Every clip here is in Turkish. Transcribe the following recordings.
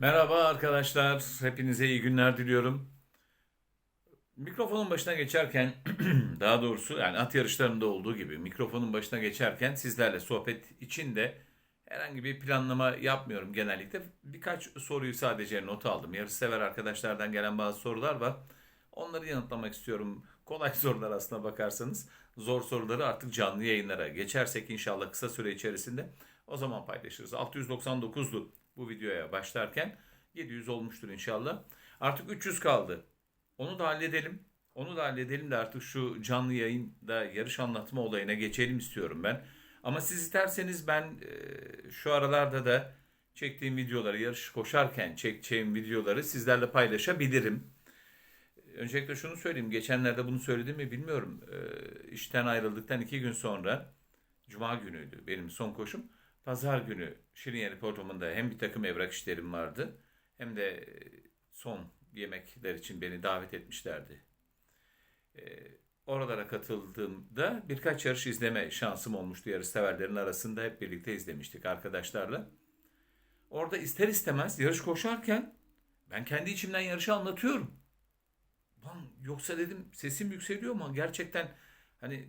Merhaba arkadaşlar, hepinize iyi günler diliyorum. Mikrofonun başına geçerken, daha doğrusu yani at yarışlarında olduğu gibi mikrofonun başına geçerken sizlerle sohbet için de herhangi bir planlama yapmıyorum genellikle. Birkaç soruyu sadece not aldım. Yarışsever arkadaşlardan gelen bazı sorular var. Onları yanıtlamak istiyorum. Kolay sorular aslına bakarsanız. Zor soruları artık canlı yayınlara geçersek inşallah kısa süre içerisinde o zaman paylaşırız. 699'du bu videoya başlarken 700 olmuştur inşallah. Artık 300 kaldı. Onu da halledelim. Onu da halledelim de artık şu canlı yayında yarış anlatma olayına geçelim istiyorum ben. Ama siz isterseniz ben e, şu aralarda da çektiğim videoları, yarış koşarken çekeceğim videoları sizlerle paylaşabilirim. Öncelikle şunu söyleyeyim. Geçenlerde bunu söyledim mi bilmiyorum. E, işten ayrıldıktan iki gün sonra Cuma günüydü benim son koşum. Pazar günü Şirin Podrumu'nda hem bir takım evrak işlerim vardı hem de e, son yemekler için beni davet etmişlerdi. E, oralara katıldığımda birkaç yarış izleme şansım olmuştu yarışseverlerin arasında hep birlikte izlemiştik arkadaşlarla. Orada ister istemez yarış koşarken ben kendi içimden yarışı anlatıyorum. Lan yoksa dedim sesim yükseliyor mu? Gerçekten hani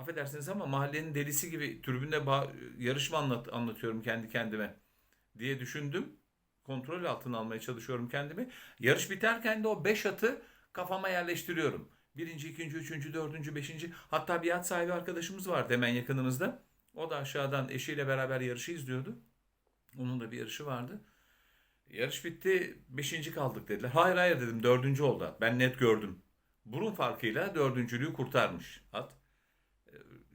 affedersiniz ama mahallenin delisi gibi tribünde ba- yarış mı anlat anlatıyorum kendi kendime diye düşündüm. Kontrol altına almaya çalışıyorum kendimi. Yarış biterken de o 5 atı kafama yerleştiriyorum. Birinci, ikinci, üçüncü, dördüncü, beşinci. Hatta bir at sahibi arkadaşımız vardı hemen yakınımızda. O da aşağıdan eşiyle beraber yarışı izliyordu. Onun da bir yarışı vardı. Yarış bitti. Beşinci kaldık dediler. Hayır hayır dedim. Dördüncü oldu at. Ben net gördüm. Burun farkıyla dördüncülüğü kurtarmış at.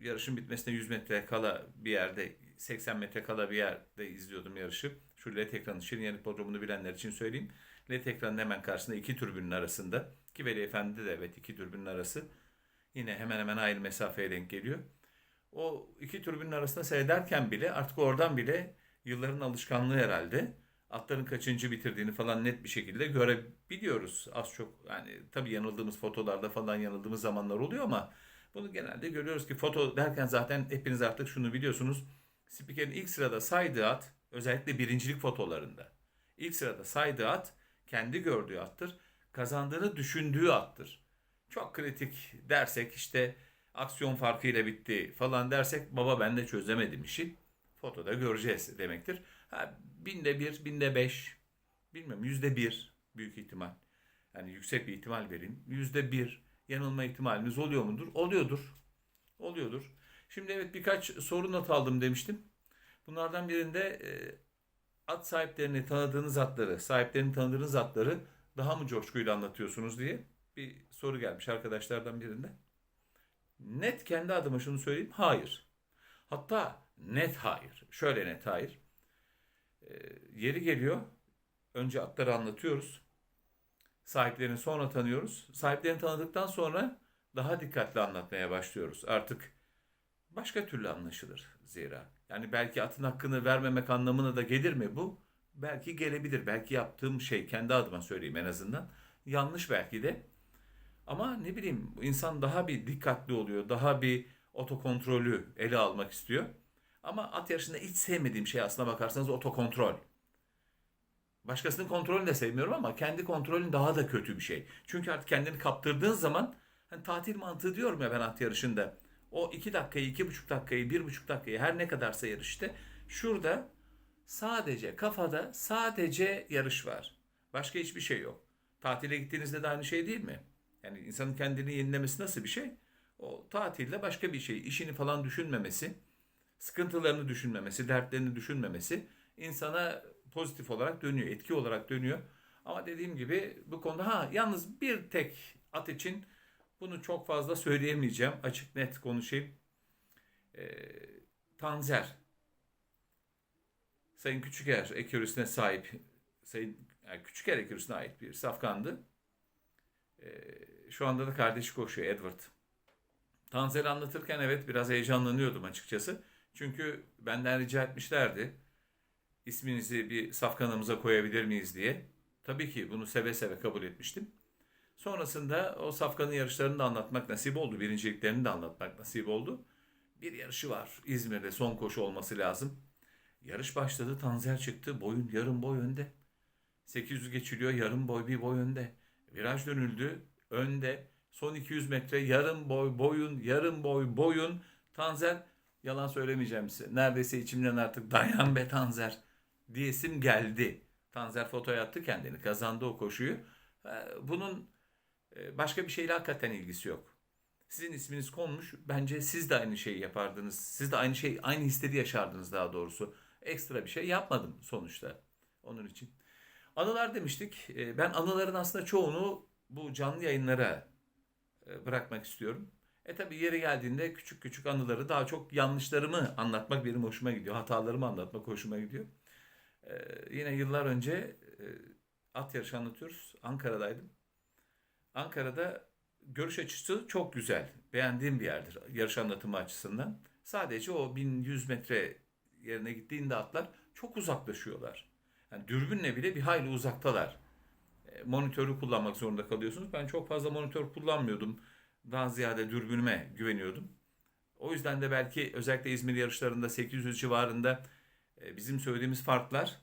Yarışın bitmesine 100 metre kala bir yerde 80 metre kala bir yerde izliyordum yarışı. Şu LED ekranı Şirin Yarı Podromu'nu bilenler için söyleyeyim. LED ekranın hemen karşısında iki türbünün arasında ki Veli Efendi de evet iki türbünün arası yine hemen hemen aynı mesafeye denk geliyor. O iki türbünün arasında seyrederken bile artık oradan bile yılların alışkanlığı herhalde atların kaçıncı bitirdiğini falan net bir şekilde görebiliyoruz. Az çok yani tabii yanıldığımız fotolarda falan yanıldığımız zamanlar oluyor ama bunu genelde görüyoruz ki foto derken zaten hepiniz artık şunu biliyorsunuz. Spikerin ilk sırada saydığı at özellikle birincilik fotolarında. ilk sırada saydığı at kendi gördüğü attır. Kazandığını düşündüğü attır. Çok kritik dersek işte aksiyon farkıyla bitti falan dersek baba ben de çözemedim işi. Fotoda göreceğiz demektir. Ha, binde bir, binde beş, bilmiyorum yüzde bir büyük ihtimal. Yani yüksek bir ihtimal verin. Yüzde bir yanılma ihtimaliniz oluyor mudur? Oluyordur. Oluyordur. Şimdi evet birkaç soru not aldım demiştim. Bunlardan birinde e, at sahiplerini tanıdığınız atları, sahiplerini tanıdığınız atları daha mı coşkuyla anlatıyorsunuz diye bir soru gelmiş arkadaşlardan birinde. Net kendi adıma şunu söyleyeyim. Hayır. Hatta net hayır. Şöyle net hayır. E, yeri geliyor. Önce atları anlatıyoruz. Sahiplerini sonra tanıyoruz. Sahiplerini tanıdıktan sonra daha dikkatli anlatmaya başlıyoruz. Artık başka türlü anlaşılır zira. Yani belki atın hakkını vermemek anlamına da gelir mi bu? Belki gelebilir. Belki yaptığım şey kendi adıma söyleyeyim en azından. Yanlış belki de. Ama ne bileyim insan daha bir dikkatli oluyor. Daha bir otokontrolü ele almak istiyor. Ama at yarışında hiç sevmediğim şey aslına bakarsanız otokontrol. Başkasının kontrolünü de sevmiyorum ama kendi kontrolün daha da kötü bir şey. Çünkü artık kendini kaptırdığın zaman hani tatil mantığı diyorum ya ben at yarışında. O iki dakikayı, iki buçuk dakikayı, bir buçuk dakikayı her ne kadarsa yarış işte. Şurada sadece kafada sadece yarış var. Başka hiçbir şey yok. Tatile gittiğinizde de aynı şey değil mi? Yani insanın kendini yenilemesi nasıl bir şey? O tatilde başka bir şey. İşini falan düşünmemesi, sıkıntılarını düşünmemesi, dertlerini düşünmemesi insana pozitif olarak dönüyor, etki olarak dönüyor. Ama dediğim gibi bu konuda ha yalnız bir tek at için bunu çok fazla söyleyemeyeceğim. Açık net konuşayım. Ee, Tanzer. Sayın Küçüker ekürüsüne sahip. Sayın yani Küçüker ekürüsüne ait bir safkandı. Ee, şu anda da kardeşi koşuyor Edward. Tanzer'i anlatırken evet biraz heyecanlanıyordum açıkçası. Çünkü benden rica etmişlerdi. İsminizi bir safkanımıza koyabilir miyiz diye. Tabii ki bunu seve seve kabul etmiştim. Sonrasında o safkanın yarışlarını da anlatmak nasip oldu. Birinciliklerini de anlatmak nasip oldu. Bir yarışı var. İzmir'de son koşu olması lazım. Yarış başladı. Tanzer çıktı. Boyun yarım boy önde. 800 geçiliyor yarım boy bir boy önde. Viraj dönüldü önde. Son 200 metre yarım boy boyun yarım boy boyun. Tanzer yalan söylemeyeceğim size. Neredeyse içimden artık dayan be Tanzer diyesim geldi. Tanzer fotoya attı kendini kazandı o koşuyu. Ee, Bunun e, başka bir şeyle hakikaten ilgisi yok. Sizin isminiz konmuş. Bence siz de aynı şeyi yapardınız. Siz de aynı şey, aynı hisleri yaşardınız daha doğrusu. Ekstra bir şey yapmadım sonuçta. Onun için. Anılar demiştik. Ee, Ben anıların aslında çoğunu bu canlı yayınlara e, bırakmak istiyorum. E tabi yeri geldiğinde küçük küçük anıları daha çok yanlışlarımı anlatmak benim hoşuma gidiyor. Hatalarımı anlatmak hoşuma gidiyor. Ee, yine yıllar önce e, at yarışı anlatıyoruz. Ankara'daydım. Ankara'da görüş açısı çok güzel. Beğendiğim bir yerdir yarış anlatımı açısından. Sadece o 1100 metre yerine gittiğinde atlar çok uzaklaşıyorlar. Yani dürbünle bile bir hayli uzaktalar. E, Monitörü kullanmak zorunda kalıyorsunuz. Ben çok fazla monitör kullanmıyordum. Daha ziyade dürbünüme güveniyordum. O yüzden de belki özellikle İzmir yarışlarında 800 civarında bizim söylediğimiz farklar,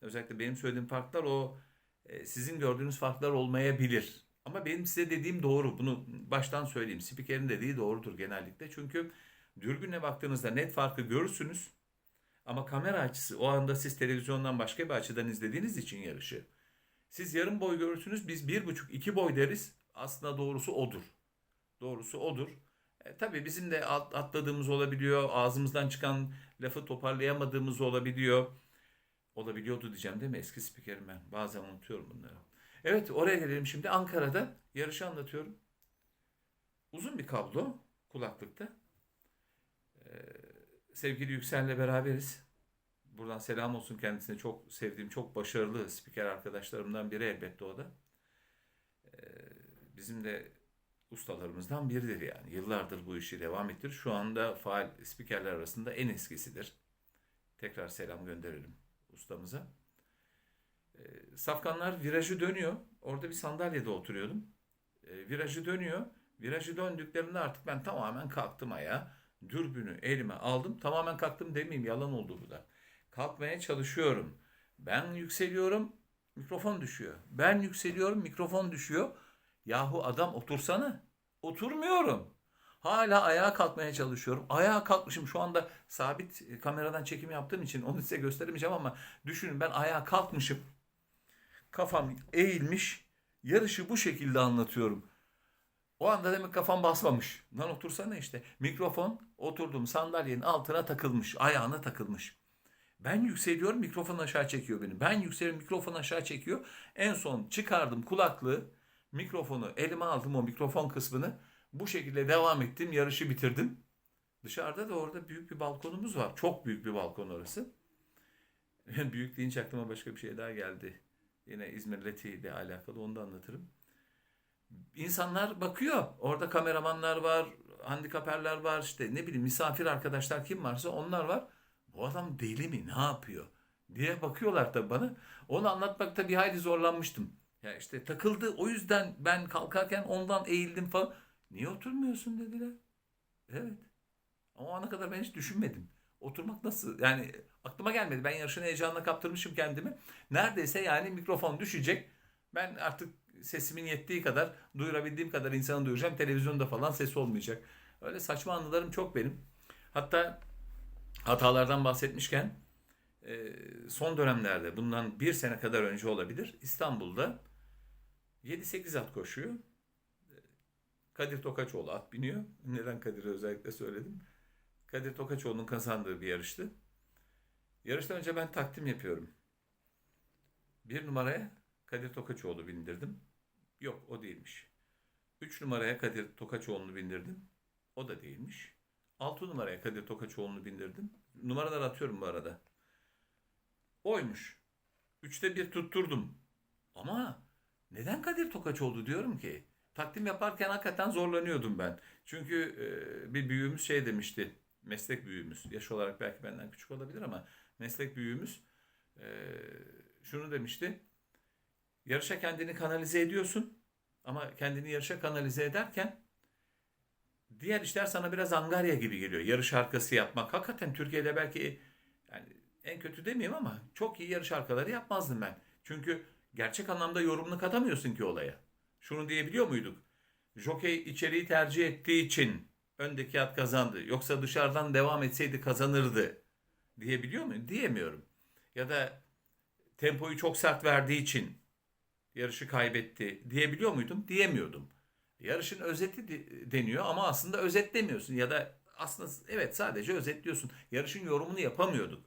özellikle benim söylediğim farklar o e, sizin gördüğünüz farklar olmayabilir. Ama benim size dediğim doğru. Bunu baştan söyleyeyim. Spikerin dediği doğrudur genellikle. Çünkü dürbünle baktığınızda net farkı görürsünüz. Ama kamera açısı o anda siz televizyondan başka bir açıdan izlediğiniz için yarışı. Siz yarım boy görürsünüz. Biz bir buçuk iki boy deriz. Aslında doğrusu odur. Doğrusu odur. E, tabii bizim de at- atladığımız olabiliyor. Ağzımızdan çıkan lafı toparlayamadığımız olabiliyor. Olabiliyordu diyeceğim değil mi? Eski spikerim ben. Bazen unutuyorum bunları. Evet oraya gelelim şimdi. Ankara'da yarışı anlatıyorum. Uzun bir kablo kulaklıkta. Ee, sevgili Yüksel'le beraberiz. Buradan selam olsun kendisine. Çok sevdiğim, çok başarılı spiker arkadaşlarımdan biri elbette o da. Ee, bizim de ustalarımızdan biridir yani. Yıllardır bu işi devam ettir. Şu anda faal spikerler arasında en eskisidir. Tekrar selam gönderelim ustamıza. E, Safkanlar virajı dönüyor. Orada bir sandalyede oturuyordum. E, virajı dönüyor. Virajı döndüklerinde artık ben tamamen kalktım ayağa. Dürbünü elime aldım. Tamamen kalktım demeyeyim yalan oldu bu da. Kalkmaya çalışıyorum. Ben yükseliyorum. Mikrofon düşüyor. Ben yükseliyorum. Mikrofon düşüyor. Yahu adam otursana. Oturmuyorum. Hala ayağa kalkmaya çalışıyorum. Ayağa kalkmışım. Şu anda sabit e, kameradan çekim yaptığım için onu size gösteremeyeceğim ama düşünün ben ayağa kalkmışım. Kafam eğilmiş. Yarışı bu şekilde anlatıyorum. O anda demek kafam basmamış. Lan otursana işte. Mikrofon oturduğum sandalyenin altına takılmış. Ayağına takılmış. Ben yükseliyorum mikrofon aşağı çekiyor beni. Ben yükseliyorum mikrofon aşağı çekiyor. En son çıkardım kulaklığı. Mikrofonu elime aldım o mikrofon kısmını. Bu şekilde devam ettim. Yarışı bitirdim. Dışarıda da orada büyük bir balkonumuz var. Çok büyük bir balkon orası. büyük deyince aklıma başka bir şey daha geldi. Yine İzmir ile alakalı onu da anlatırım. İnsanlar bakıyor. Orada kameramanlar var, handikaperler var, işte ne bileyim misafir arkadaşlar kim varsa onlar var. Bu adam deli mi? Ne yapıyor? diye bakıyorlar tabii bana. Onu anlatmakta bir hayli zorlanmıştım. Ya işte takıldı o yüzden ben kalkarken ondan eğildim falan. Niye oturmuyorsun dediler. Evet. Ama o ana kadar ben hiç düşünmedim. Oturmak nasıl? Yani aklıma gelmedi. Ben yarışın heyecanına kaptırmışım kendimi. Neredeyse yani mikrofon düşecek. Ben artık sesimin yettiği kadar, duyurabildiğim kadar insanı duyuracağım. Televizyonda falan ses olmayacak. Öyle saçma anılarım çok benim. Hatta hatalardan bahsetmişken e, son dönemlerde bundan bir sene kadar önce olabilir. İstanbul'da 7-8 at koşuyor. Kadir Tokaçoğlu at biniyor. Neden Kadir'i özellikle söyledim? Kadir Tokaçoğlu'nun kazandığı bir yarıştı. Yarıştan önce ben takdim yapıyorum. Bir numaraya Kadir Tokaçoğlu bindirdim. Yok o değilmiş. Üç numaraya Kadir Tokaçoğlu'nu bindirdim. O da değilmiş. Altı numaraya Kadir Tokaçoğlu'nu bindirdim. Numaralar atıyorum bu arada. Oymuş. Üçte bir tutturdum. Ama neden Kadir Tokaçoğlu diyorum ki? Takdim yaparken hakikaten zorlanıyordum ben. Çünkü e, bir büyüğümüz şey demişti. Meslek büyüğümüz. Yaş olarak belki benden küçük olabilir ama meslek büyüğümüz e, şunu demişti. Yarışa kendini kanalize ediyorsun. Ama kendini yarışa kanalize ederken diğer işler sana biraz angarya gibi geliyor. Yarış arkası yapmak. Hakikaten Türkiye'de belki yani en kötü demeyeyim ama çok iyi yarış arkaları yapmazdım ben. Çünkü gerçek anlamda yorumunu katamıyorsun ki olaya. Şunu diyebiliyor muyduk? Jokey içeriği tercih ettiği için öndeki at kazandı. Yoksa dışarıdan devam etseydi kazanırdı diyebiliyor muyum? Diyemiyorum. Ya da tempoyu çok sert verdiği için yarışı kaybetti diyebiliyor muydum? Diyemiyordum. Yarışın özeti de- deniyor ama aslında özetlemiyorsun ya da aslında evet sadece özetliyorsun. Yarışın yorumunu yapamıyorduk.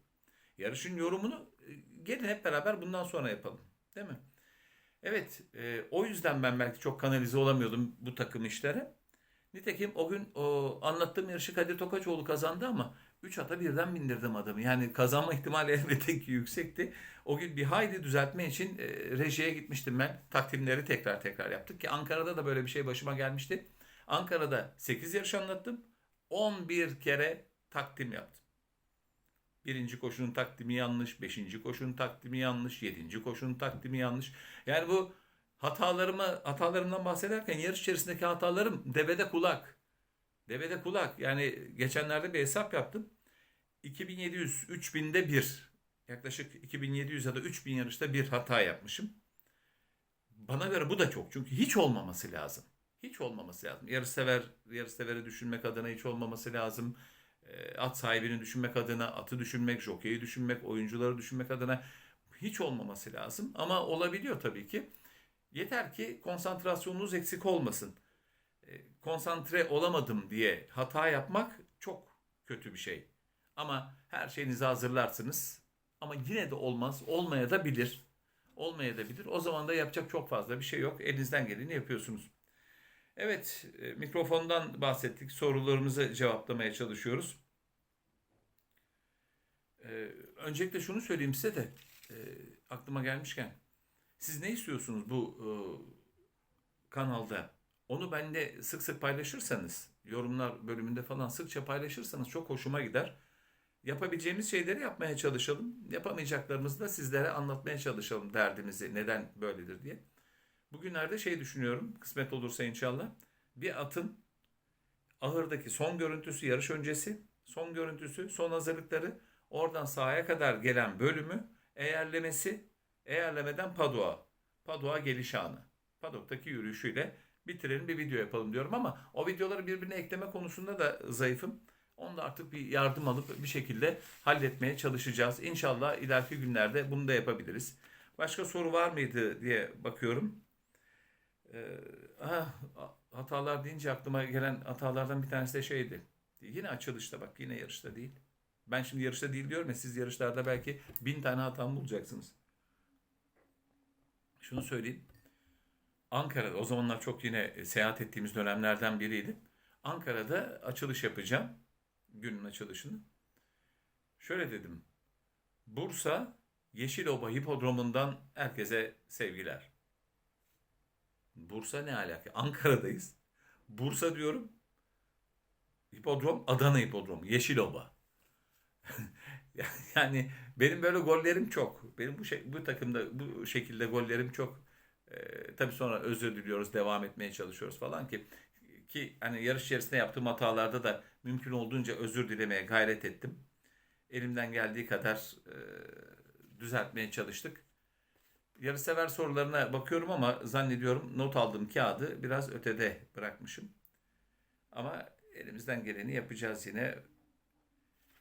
Yarışın yorumunu e, gelin hep beraber bundan sonra yapalım. Değil mi? Evet, e, o yüzden ben belki çok kanalize olamıyordum bu takım işlere. Nitekim o gün o anlattığım yarışı Kadir Tokaçoğlu kazandı ama 3 ata birden bindirdim adamı. Yani kazanma ihtimali elbette ki yüksekti. O gün bir hayli düzeltme için e, rejiye gitmiştim ben. Takvimleri tekrar tekrar yaptık ki Ankara'da da böyle bir şey başıma gelmişti. Ankara'da 8 yarış anlattım. 11 kere takdim yaptım. Birinci koşunun takdimi yanlış, beşinci koşunun takdimi yanlış, yedinci koşunun takdimi yanlış. Yani bu hatalarımı, hatalarımdan bahsederken yarış içerisindeki hatalarım devede kulak. Devede kulak. Yani geçenlerde bir hesap yaptım. 2700, 3000'de bir. Yaklaşık 2700 ya da 3000 yarışta bir hata yapmışım. Bana göre bu da çok. Çünkü hiç olmaması lazım. Hiç olmaması lazım. Yarışsever, yarışseveri düşünmek adına hiç olmaması lazım. E, At sahibini düşünmek adına, atı düşünmek, jokeyi düşünmek, oyuncuları düşünmek adına hiç olmaması lazım. Ama olabiliyor tabii ki. Yeter ki konsantrasyonunuz eksik olmasın. E, Konsantre olamadım diye hata yapmak çok kötü bir şey. Ama her şeyinizi hazırlarsınız. Ama yine de olmaz. Olmaya da bilir. Olmaya da bilir. O zaman da yapacak çok fazla bir şey yok. Elinizden geleni yapıyorsunuz. Evet, e, mikrofondan bahsettik. Sorularımızı cevaplamaya çalışıyoruz. E, öncelikle şunu söyleyeyim size de e, aklıma gelmişken. Siz ne istiyorsunuz bu kanalda? Onu benimle sık sık paylaşırsanız, yorumlar bölümünde falan sıkça paylaşırsanız çok hoşuma gider. Yapabileceğimiz şeyleri yapmaya çalışalım. Yapamayacaklarımızı da sizlere anlatmaya çalışalım derdimizi, neden böyledir diye. Bugünlerde şey düşünüyorum, kısmet olursa inşallah. Bir atın ahırdaki son görüntüsü yarış öncesi, son görüntüsü, son hazırlıkları, oradan sahaya kadar gelen bölümü, eğerlemesi, eğerlemeden Padua. Padua geliş anı. Padok'taki yürüyüşüyle bitirelim bir video yapalım diyorum ama o videoları birbirine ekleme konusunda da zayıfım. Onu da artık bir yardım alıp bir şekilde halletmeye çalışacağız. İnşallah ileriki günlerde bunu da yapabiliriz. Başka soru var mıydı diye bakıyorum. Aha, hatalar deyince aklıma gelen hatalardan bir tanesi de şeydi. Yine açılışta bak yine yarışta değil. Ben şimdi yarışta değil diyorum ya siz yarışlarda belki bin tane hatam bulacaksınız. Şunu söyleyeyim. Ankara'da o zamanlar çok yine seyahat ettiğimiz dönemlerden biriydi. Ankara'da açılış yapacağım. Günün açılışını. Şöyle dedim. Bursa Yeşiloba Hipodromu'ndan herkese sevgiler. Bursa ne alaka? Ankara'dayız. Bursa diyorum. Hipodrom Adana Hipodromu. Yeşiloba. yani benim böyle gollerim çok. Benim bu şey, bu takımda bu şekilde gollerim çok. Ee, tabii sonra özür diliyoruz, devam etmeye çalışıyoruz falan ki ki hani yarış içerisinde yaptığım hatalarda da mümkün olduğunca özür dilemeye gayret ettim. Elimden geldiği kadar e, düzeltmeye çalıştık. Yarışsever sorularına bakıyorum ama zannediyorum not aldığım kağıdı biraz ötede bırakmışım. Ama elimizden geleni yapacağız yine.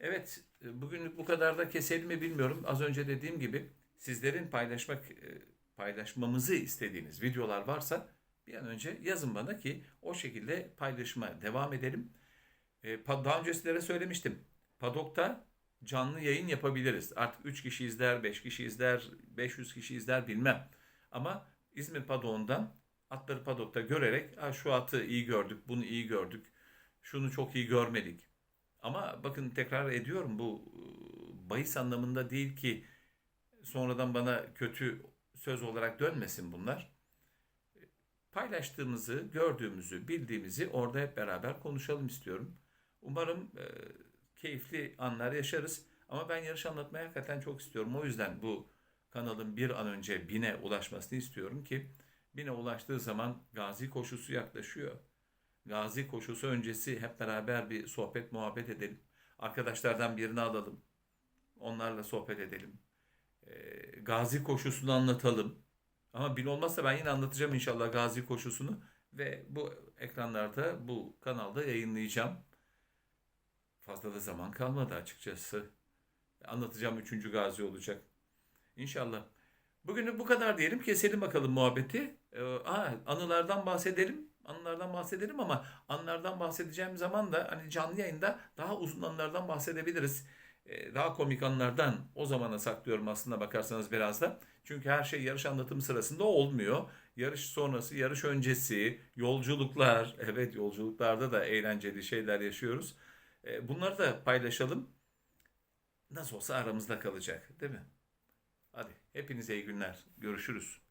Evet, bugünlük bu kadar da keselim mi bilmiyorum. Az önce dediğim gibi sizlerin paylaşmak e, paylaşmamızı istediğiniz videolar varsa bir an önce yazın bana ki o şekilde paylaşıma devam edelim. E, Daha önce söylemiştim. Padok'ta canlı yayın yapabiliriz. Artık 3 kişi izler, 5 kişi izler, 500 kişi izler bilmem. Ama İzmir Padok'undan atları Padok'ta görerek "Aa, şu atı iyi gördük, bunu iyi gördük, şunu çok iyi görmedik. Ama bakın tekrar ediyorum bu e, bahis anlamında değil ki sonradan bana kötü söz olarak dönmesin bunlar. Paylaştığımızı, gördüğümüzü, bildiğimizi orada hep beraber konuşalım istiyorum. Umarım keyifli anlar yaşarız. Ama ben yarış anlatmayı hakikaten çok istiyorum. O yüzden bu kanalın bir an önce bine ulaşmasını istiyorum ki bine ulaştığı zaman Gazi koşusu yaklaşıyor. Gazi koşusu öncesi hep beraber bir sohbet muhabbet edelim. Arkadaşlardan birini alalım. Onlarla sohbet edelim. Ee, Gazi koşusunu anlatalım. Ama bin olmazsa ben yine anlatacağım inşallah Gazi koşusunu ve bu ekranlarda bu kanalda yayınlayacağım. Fazla da zaman kalmadı açıkçası. Anlatacağım 3. Gazi olacak. İnşallah. Bugünlük bu kadar diyelim. Keselim bakalım muhabbeti. Ee, aa, anılardan bahsedelim. Anılardan bahsedelim ama anılardan bahsedeceğim zaman da hani canlı yayında daha uzun anılardan bahsedebiliriz. Ee, daha komik anılardan o zamana saklıyorum aslında bakarsanız biraz da. Çünkü her şey yarış anlatımı sırasında olmuyor. Yarış sonrası, yarış öncesi, yolculuklar. Evet yolculuklarda da eğlenceli şeyler yaşıyoruz. Ee, bunları da paylaşalım. Nasıl olsa aramızda kalacak değil mi? Hadi hepinize iyi günler. Görüşürüz.